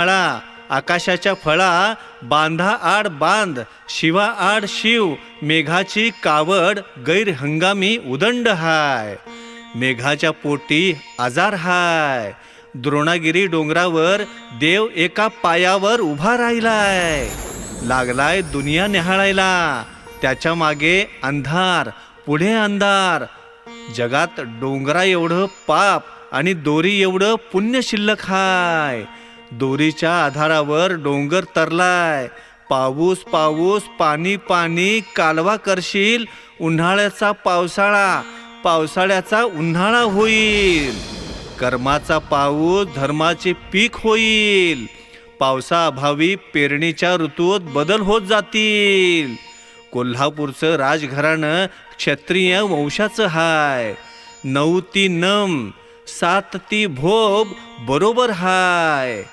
माळा आकाशाच्या फळा बांधा आड बांध शिवा आड शिव मेघाची कावड गैर हंगामी उदंड हाय. मेघाच्या पोटी आजार हाय. द्रोणागिरी डोंगरावर देव एका पायावर उभा राहिलाय. लागलाय दुनिया निहाळायला त्याच्यामागे अंधार पुढे अंधार. जगात डोंगरा एवढं पाप आणि दोरी एवढं पुण्य शिल्लक हाय. दोरीच्या आधारावर डोंगर तरलाय. पाऊस पाऊस पाणी पाणी कालवा करशील उन्हाळ्याचा पावसाळा. पावसाळ्याचा उन्हाळा होईल. कर्माचा पाऊस धर्माचे पीक होईल. पावसाअभावी पेरणीच्या ऋतूत बदल होत जातील. कोल्हापूरचं राजघराणं क्षत्रिय वंशाचं हाय. नऊ ती नम सात ती भोब बरोबर हाय.